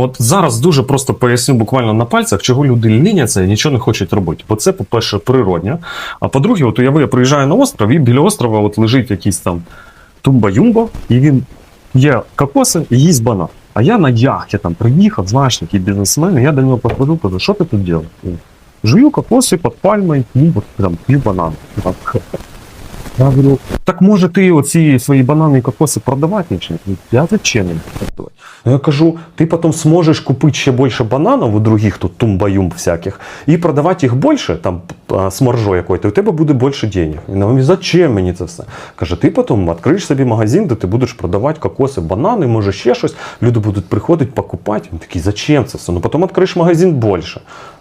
От зараз дуже просто поясню буквально на пальцях, чого люди ліняться і нічого не хочуть робити. Бо це, по-перше, природня. А по-друге, от уяви, я приїжджаю на остров, і біля острова от лежить якийсь там тумба-юмба, і він є кокоси і їсть банан. А я на яхті там приїхав, знаєш, такий бізнесмен, і я до нього підходжу, кажу, що ти тут робиш? Жую кокоси під пальмою, ну, от там, п'ю банан. Я говорю, так може ти оці свої банани і кокоси продавати? Я зачем їм продавати? Я кажу, ти потім зможеш купити ще більше бананів у других тут тумбаюм всяких і продавати їх більше, там якою, і у тебе буде більше денег. Він говорить, зачем мені це все? Каже, ти потім відкриєш собі магазин, де ти будеш продавати кокоси, банани, може ще щось. Люди будуть приходити, покупати. Він такий, зачем це все? Ну потім відкриєш магазин більше.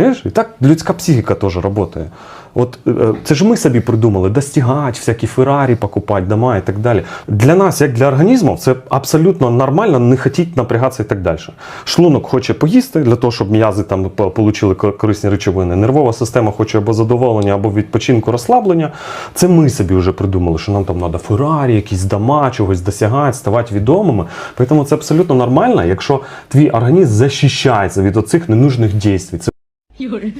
Понимаєш? І так людська психіка теж працює. От е, це ж ми собі придумали достигати, всякі Феррарі покупати, дома і так далі. Для нас, як для організму, це абсолютно нормально не хотіти напрягатися і так далі. Шлунок хоче поїсти для того, щоб м'язи там ко- корисні речовини. Нервова система хоче або задоволення, або відпочинку, розслаблення. Це ми собі вже придумали, що нам там треба Феррарі, якісь дома, чогось досягати, ставати відомими. Тому це абсолютно нормально, якщо твій організм захищається від оцих ненужних дій. Це Юра.